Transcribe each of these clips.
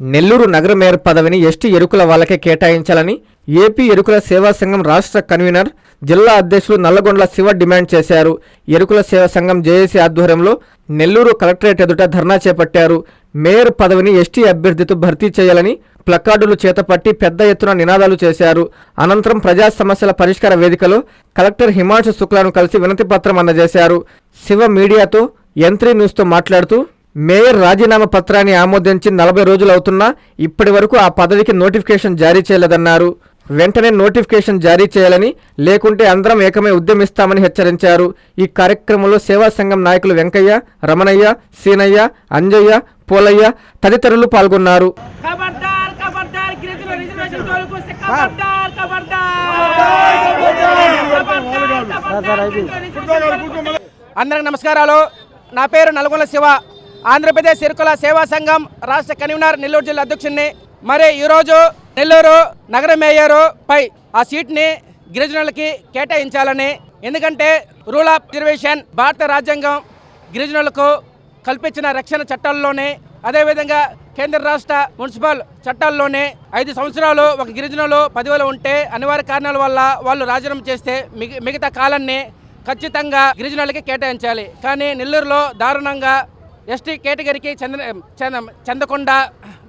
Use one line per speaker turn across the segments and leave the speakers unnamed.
నెల్లూరు నగర మేయర్ పదవిని ఎస్టీ ఎరుకుల వాళ్ళకే కేటాయించాలని ఏపీ ఎరుకుల సేవా సంఘం రాష్ట్ర కన్వీనర్ జిల్లా అధ్యక్షులు నల్లగొండల శివ డిమాండ్ చేశారు. ఎరుకుల సేవా సంఘం జేఏసీ ఆధ్వర్యంలో నెల్లూరు కలెక్టరేట్ ఎదుట ధర్నా చేపట్టారు. మేయర్ పదవిని ఎస్టీ అభ్యర్థితో భర్తీ చేయాలని ప్లకార్డులు చేతపట్టి పెద్ద ఎత్తున నినాదాలు చేశారు. అనంతరం ప్రజా సమస్యల పరిష్కార వేదికలో కలెక్టర్ హిమాంశు శుక్లాను కలిసి వినతిపత్రం అందజేశారు. శివ మీడియాతో యంత్రి న్యూస్తో మాట్లాడుతూ మేయర్ రాజీనామా పత్రాన్ని ఆమోదించి నలభై రోజులు అవుతున్నా ఇప్పటి వరకు ఆ పదవికి నోటిఫికేషన్ జారీ చేయలేదన్నారు. వెంటనే నోటిఫికేషన్ జారీ చేయాలని లేకుంటే అందరం ఏకమై ఉద్యమిస్తామని హెచ్చరించారు. ఈ కార్యక్రమంలో సేవా సంఘం నాయకులు వెంకయ్య రమణయ్య సీనయ్య అంజయ్య పోలయ్య తదితరులు పాల్గొన్నారు.
అందరికి నమస్కారాలు. నా పేరు నల్గొండ శివ. ఆంధ్రప్రదేశ్ ఇరుకుల సేవా సంఘం రాష్ట్ర కన్వీనర్ నెల్లూరు జిల్లా అధ్యక్షుడిని మరి ఈరోజు నెల్లూరు నగర మేయరు పై ఆ సీట్ని గిరిజనులకి కేటాయించాలని ఎందుకంటే రూల్ ఆఫ్ రిజర్వేషన్ భారత రాజ్యాంగం గిరిజనులకు కల్పించిన రక్షణ చట్టాల్లోనే అదేవిధంగా కేంద్ర రాష్ట్ర మున్సిపల్ చట్టాల్లోనే ఐదు సంవత్సరాలు ఒక గిరిజనులు పదవిలో ఉంటే అనివార్య కారణాల వల్ల వాళ్ళు రాజీనామా చేస్తే మిగ- మిగతా కాలాన్ని ఖచ్చితంగా గిరిజనులకి కేటాయించాలి. కానీ నెల్లూరులో దారుణంగా ఎస్టీ కేటగిరీకి చెంద చెంద- చెందకుండా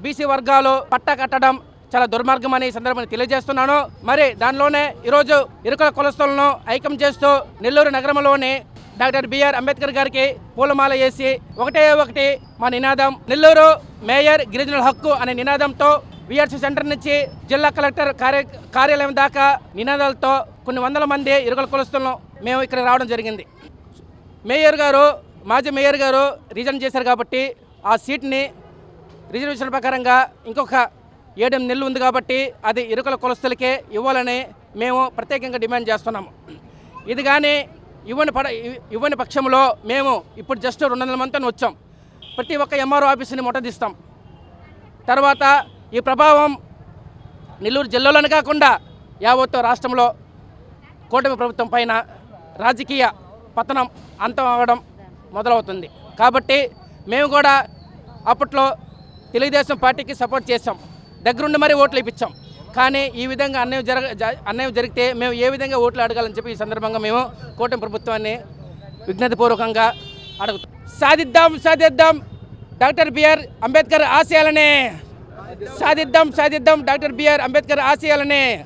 బీసీ వర్గాలు పట్టా కట్టడం చాలా దుర్మార్గం అని సందర్భాన్ని తెలియజేస్తున్నాను. మరి దానిలోనే ఈరోజు ఇరుకుల కులస్తులను ఐక్యం చేస్తూ నెల్లూరు నగరంలోని డాక్టర్ బిఆర్ అంబేద్కర్ గారికి పూలమాల వేసి ఒకటే ఒకటి మా నినాదం. నెల్లూరు మేయర్ గిరిజనుల హక్కు అనే నినాదంతో విఆర్సీ సెంటర్ నుంచి జిల్లా కలెక్టర్ కార్య కార్యాలయం దాకా నినాదాలతో కొన్ని వందల మంది ఇరుకల కులస్తులను మేము ఇక్కడ రావడం జరిగింది. మేయర్ గారు మాజీ మేయర్ గారు రిజైన్ చేశారు కాబట్టి ఆ సీట్ని రిజర్వేషన్ ప్రకారంగా ఇంకొక ఏడెనిమిది నెలలు ఉంది కాబట్టి అది ఇరుకల కులస్తులకే ఇవ్వాలని మేము ప్రత్యేకంగా డిమాండ్ చేస్తున్నాము. ఇది కానీ ఇవ్వని పడ ఇవ్వని పక్షంలో మేము ఇప్పుడు జస్ట్ రెండు వందల మందితో వచ్చాం. ప్రతి ఒక్క ఎంఆర్ఓ ఆఫీస్ని ముట్టదిస్తాం తర్వాత ఈ ప్రభావం నెల్లూరు జిల్లాలోనే కాకుండా యావత్తు రాష్ట్రంలో కూటమి ప్రభుత్వం పైన రాజకీయ పతనం అంతం అవ్వడం మొదలవుతుంది. కాబట్టి మేము కూడా అప్పట్లో తెలుగుదేశం పార్టీకి సపోర్ట్ చేసాం దగ్గరుండి మరీ ఓట్లు ఇప్పించాం. కానీ ఈ విధంగా అన్యాయం జరగ జ- అన్యాయం జరిగితే మేము ఏ విధంగా ఓట్లు అడగాలని చెప్పి ఈ సందర్భంగా మేము కూటమి ప్రభుత్వాన్ని విజ్ఞతపూర్వకంగా అడుగుతాం సాధిద్దాం సాధిద్దాం. డాక్టర్ బిఆర్ అంబేద్కర్ ఆశయాలనే. సాధిద్దాం సాధిద్దాం. Doctor B R Ambedkar ఆశయాలనే.